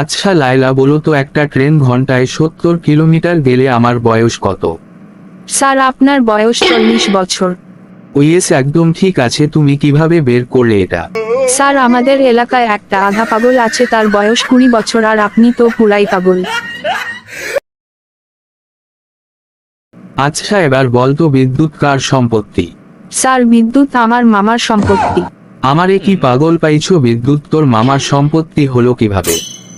আচ্ছা লায়লা বলো তো একটা ট্রেন ঘন্টায় সত্তর কিলোমিটার গেলে আমার বয়স কত? স্যার আপনার বয়স চল্লিশ বছর। ওইএস একদম ঠিক আছে তুমি কীভাবে বের করলে এটা? স্যার আমাদের এলাকায় একটা আধা পাগল আছে তার বয়স কুড়ি বছর আর আপনি তো পুরাই পাগল। আচ্ছা এবার বল তো বিদ্যুৎ কার সম্পত্তি? স্যার বিদ্যুৎ আমার মামার সম্পত্তি। আমারে কি পাগল পাইছো? বিদ্যুৎ তোর মামার সম্পত্তি হলো কীভাবে?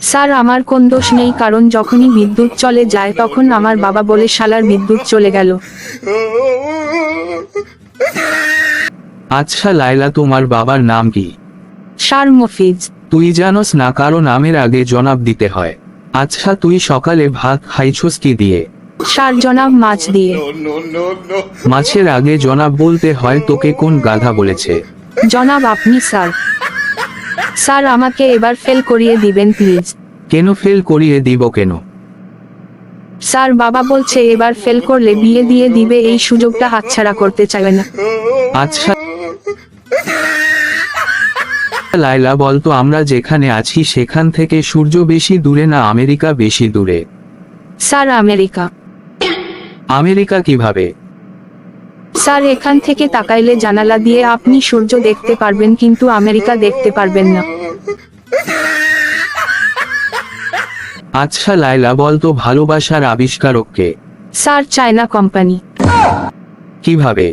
স্যার আমার কোন দোষ নেই কারণ যখনই বিদ্যুৎ চলে যায় তখন আমার বাবা বলে শালার বিদ্যুৎ চলে গেল। আচ্ছা লাইলা তোমার বাবার নাম কি? স্যার মফিজ। তুই জানোস না কারও নামের আগে জনাব দিতে হয়। আচ্ছা তুই সকালে ভাত খাইছস কি দিয়ে? স্যার জনাব মাছ দিয়ে। মাছের আগে জনাব বলতে হয় তোকে কোন গাধা বলেছে? জনাব আপনি স্যার। স্যার আমাকে এবার ফেল করিয়ে দিবেন প্লিজ কেন ফেল করিয়ে দিব কেন? স্যার বাবা বলছে এবার ফেল করলে বিয়ে দিয়ে দিবে এই সুযোগটা হাতছাড়া করতে চাইবে না। আচ্ছা। লাইলা বলতো আমরা যেখানে আছি সেখান থেকে সূর্য বেশি দূরে না আমেরিকা বেশি দূরে? Sir America. আমেরিকা কীভাবে? স্যার এখান থেকে তাকাইলে জানালা দিয়ে আপনি সূর্য দেখতে পারবেন কিন্তু আমেরিকা দেখতে পারবেন না। আচ্ছা লাইলা বলতো ভালোবাসার আবিষ্কারককে। Sir China company. কীভাবে?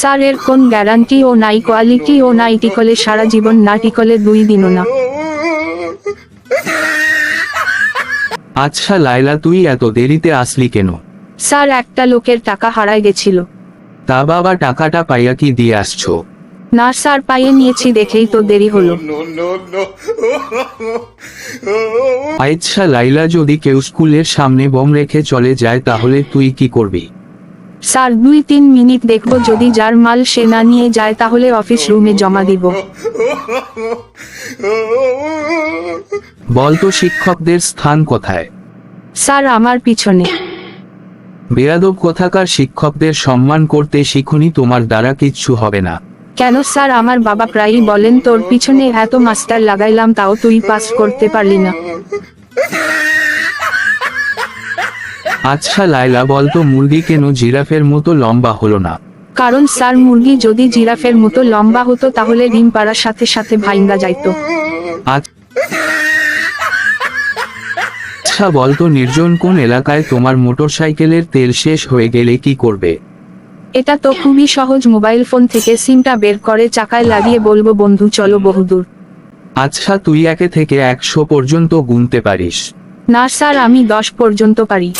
স্যার এর কোন গ্যারান্টি ও নাই কোয়ালিটি ও নাই টিকলে সারা জীবন না টিকলে দুই দিনও না। আচ্ছা লাইলা তুই এত দেরিতে আসলি কেন? স্যার একটা লোকের টাকা হারায় গেছিল। তা বাবা টাকাটা পাইয়া কি দিয়ে আসছো? না স্যার পাইয়ে নিয়েছি দেখেই তো দেরি হলো। আচ্ছা লাইলা যদি কেউ স্কুলের সামনে বম রেখে চলে যায় তাহলে তুই কি করবি? স্যার দুই তিন মিনিট দেখব যদি যার মাল সে না নিয়ে যায় তাহলে অফিস রুমে জমা দিব। বলতো শিক্ষকদের স্থান কোথায়? স্যার আমার পিছনে। বেয়াদব কোথাকার শিক্ষকদের সম্মান করতে শিখুনি তোমার দ্বারা কিচ্ছু হবে না। কেন স্যার? আমার বাবা প্রায়ই বলেন তোর পিছনে এত মাস্টার লাগাইলাম তাও তুই পাস করতে পারলি না। আচ্ছা লাইলা বলতো মুরগি কেন জিরাফের মতো লম্বা হলো না? কারণ স্যার মুরগি যদি জিরাফের মতো লম্বা হতো তাহলে ডিম পাড়ার সাথে সাথে ভাইঙ্গা যাইতো। আচ্ছা বলতো নির্জন কোন এলাকায় তোমার মোটরসাইকেলের তেল শেষ হয়ে গেলে কি করবে? এটা তো খুবই সহজ মোবাইল ফোন থেকে সিমটা বের করে চাকায় লাগিয়ে বলব বন্ধু চলো বহুদূর আচ্ছা তুই একে থেকে একশো পর্যন্ত গুনতে পারিস। না স্যার আমি দশ পর্যন্ত পারি।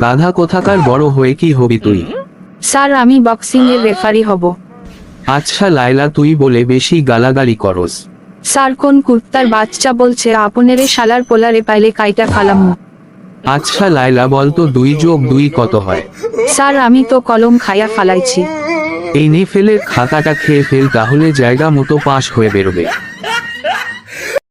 গাধা কোথাকার বড় হয়ে কি হবি তুই? স্যার আমি বক্সিং এর রেফারি হব। আচ্ছা লাইলা তুই বলে বেশি গালাগালি করস। স্যার কোন কুত্তার বাচ্চা বলছে? আপনেরে শালার পোলারে পাইলে কাইটা খালাম। আচ্ছা লাইলা বলতো দুই যোগ দুই কত হয়? স্যার আমি তো কলম খায়া ফালাইছি। এই নে ফেলে খাতাটা খেয়ে ফেল তাহলে জায়গা মতো পাশ হয়ে বেরোবে।